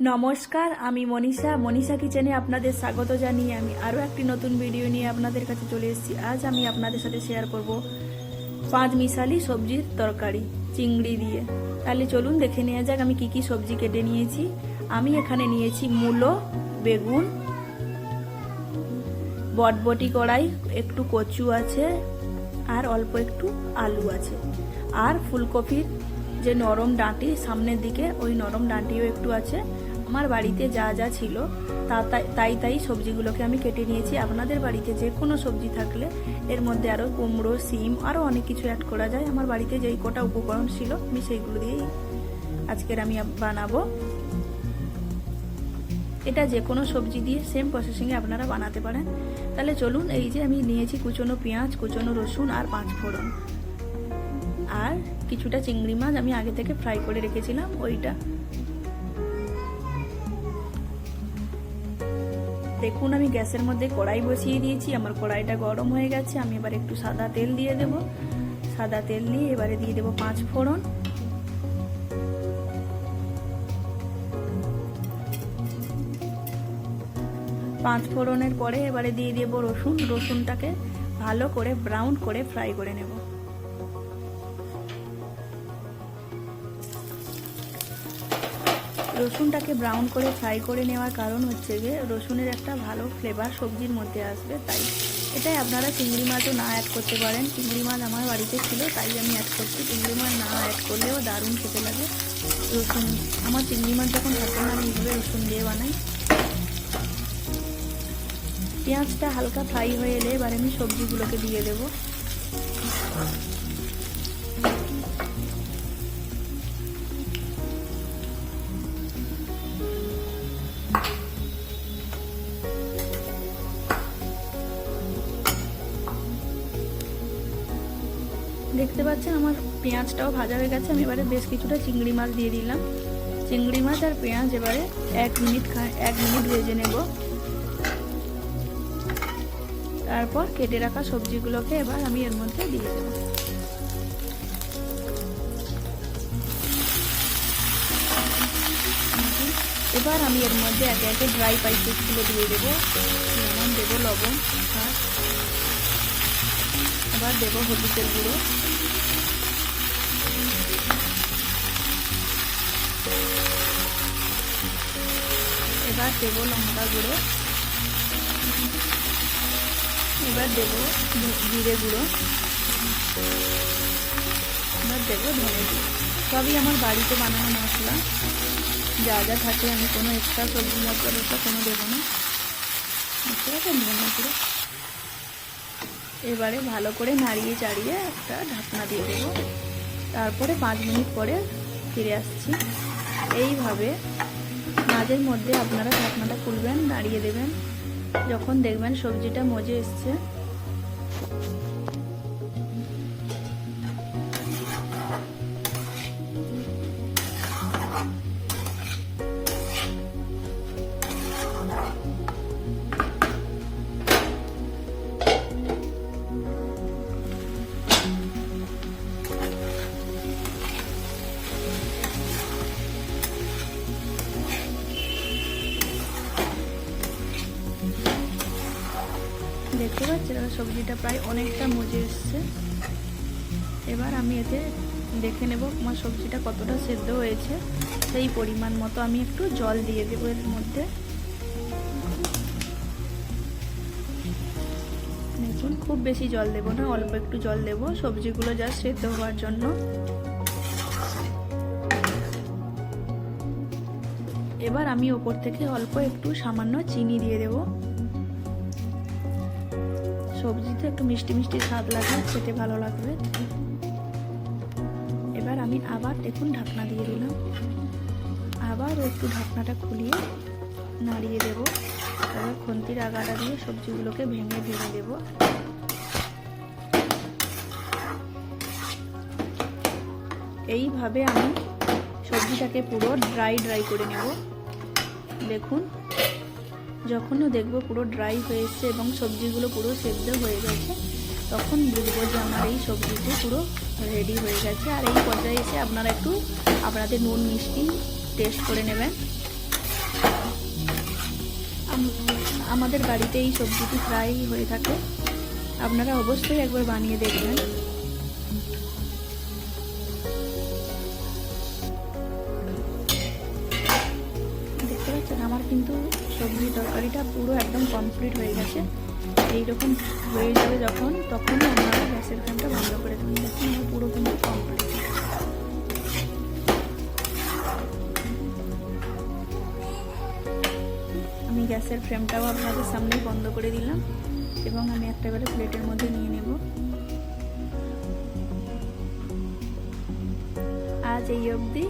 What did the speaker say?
নমস্কার, আমি মনীষা। মনীষা কিচেনে আপনাদের স্বাগত জানিয়ে আমি আরও একটি নতুন ভিডিও নিয়ে আপনাদের কাছে চলে এসেছি। আজ আমি আপনাদের সাথে শেয়ার করব পাঁচ মিশালি সবজির তরকারি, চিংড়ি দিয়ে। তাহলে চলুন দেখে নেওয়া যাক আমি কি কি সবজি কেটে নিয়েছি। আমি এখানে নিয়েছি মূলো, বেগুন, বটবটি কড়াই, একটু কচু আছে, আর অল্প একটু আলু আছে। আর ফুলকপির যে নরম ডাঁটি সামনের দিকে, ওই নরম ডাঁটিও একটু আছে। আমার বাড়িতে যা যা ছিল, তা তাই- তাই সবজিগুলোকে আমি কেটে নিয়েছি। আপনাদের বাড়িতে যে কোনো সবজি থাকলে এর মধ্যে আরও কুমড়ো, সিম আরও অনেক কিছু অ্যাড করা যায়। আমার বাড়িতে যেই কটা উপকরণ ছিল, আমি সেইগুলো দিয়েই আজকের আমি বানাবো। এটা যে কোনো সবজি দিয়ে সেম প্রসেসিংয়ে আপনারা বানাতে পারেন। তাহলে চলুন, এই যে আমি নিয়েছি কুচনো পেঁয়াজ, কুচনো রসুন আর পাঁচ ফোড়ন। আর কিছুটা চিংড়ি মাছ আমি আগে থেকে ফ্রাই করে রেখেছিলাম, ওইটা দেখুন, আমি গ্যাসের মধ্যে কড়াই বসিয়ে দিয়েছি। আমার কড়াইটা গরম হয়ে গেছে। আমি এবার একটু সাদা তেল দিয়ে দেব। সাদা তেল দিয়ে এবারে দিয়ে দেব পাঁচ ফোড়ন। পাঁচ ফোড়নের পরে এবারে দিয়ে দেব রসুন। রসুনটাকে ভালো করে ব্রাউন করে ফ্রাই করে নেব। রসুনটাকে ব্রাউন করে ফ্রাই করে নেওয়ার কারণ হচ্ছে যে, রসুনের একটা ভালো ফ্লেভার সবজির মধ্যে আসবে, তাই এটাই আপনারা চিংড়ি মাছও না অ্যাড করতে পারেন। চিংড়ি মাছ আমার বাড়িতে ছিল, তাই আমি অ্যাড করছি। চিংড়ি মাছ না অ্যাড করলেও দারুণ খেতে লাগে। রসুন, আমার চিংড়ি মাছ যখন থাকে না আমি এইভাবে রসুন দিয়ে বানাই, পেঁয়াজটা হালকা ফ্রাই হয়ে এলে এবার আমি সবজিগুলোকে দিয়ে দেব। দেখতে পাচ্ছেন আমার পেঁয়াজটাও ভাজা হয়ে গেছে। আমি এবারে বেশ কিছুটা চিংড়ি মাছ দিয়ে দিলাম। চিংড়ি মাছ আর পেঁয়াজ এবারে এক মিনিট এক মিনিট ভেজে নেব। তারপর কেটে রাখা সবজিগুলোকে এবার আমি এর মধ্যে দিয়ে দেবো। এবার আমি এর মধ্যে একে একে ড্রাই স্পাইসেসগুলো দিয়ে দেবো। যেমন দেবো লবণ এবার দেবো হলুদের গুঁড়ো। এবার দেবো লঙ্কা গুঁড়ো। এবার দেব জিরে গুঁড়ো। এবার দেবো ধনে গুঁড়ো। সবই আমার বাড়িতে বানানো মশলা। যা যা থাকে, আমি কোনো এক্সট্রা সবজি মশলা কোনো দেবো না। বুঝতে পারছেন ধনে গুঁড়ো। এবারে ভালো করে নাড়িয়ে চাড়িয়ে একটা ঢাকনা দিয়ে দেবো। তারপরে পাঁচ মিনিট পরে ফিরে আসছি। এইভাবে মাঝের মধ্যে আপনারা ঢাকনাটা খুলবেন, নাড়িয়ে দেবেন। যখন দেখবেন সবজিটা মজে এসছে। দেখতে পাচ্ছেন সবজিটা প্রায় অনেকটা মজে এসছে। এবার আমি এতে দেখে নেব আমার সবজিটা কতটা সেদ্ধ হয়েছে। সেই পরিমাণ মতো আমি একটু জল দিয়ে দেবো এর মধ্যে। দেখুন, খুব বেশি জল দেবো না, অল্প একটু জল দেবো সবজিগুলো যা সেদ্ধ হওয়ার জন্য। এবার আমি ওপর থেকে অল্প একটু সামান্য চিনি দিয়ে দেবো। সবজিতে একটু মিষ্টি মিষ্টি স্বাদ লাগবে, খেতে ভালো লাগবে। এবার আমি আবার দেখুন ঢাকনা দিয়ে দিলাম। আবার একটু ঢাকনাটা খুলিয়ে নাড়িয়ে দেব। এবার খুন্তির আগাটা দিয়ে সবজিগুলোকে ভেঙে ভেঙে দেব। এইভাবে আমি সবজিটাকে পুরো ড্রাই ড্রাই করে নেব। দেখুন যখনও দেখব পুরো ড্রাই হয়ে এসছে এবং সবজিগুলো পুরো সেদ্ধ হয়ে গেছে, তখন বুঝব যে আমার এই সবজিটি পুরো রেডি হয়ে গেছে। আর এই পর্যায়ে এসে আপনারা একটু আপনাদের নুন, মিষ্টি টেস্ট করে নেবেন। আমাদের বাড়িতে এই সবজিটি প্রায়ই হয়ে থাকে। আপনারা অবশ্যই একবার বানিয়ে দেখবেন। আমার কিন্তু সবজি তরকারিটা পুরো একদম কমপ্লিট হয়ে গেছে। এইরকম হয়ে যাবে যখন, তখনই আপনারা গ্যাসের ফ্লেমটা বন্ধ করে দেবেন দেখুন আমার পুরো কিন্তু কমপ্লিট আমি গ্যাসের ফ্লেমটাও আপনাদের সামনেই বন্ধ করে দিলাম এবং আমি একটা এবারে প্লেটের মধ্যে নিয়ে নেব। আজ এই অবধি।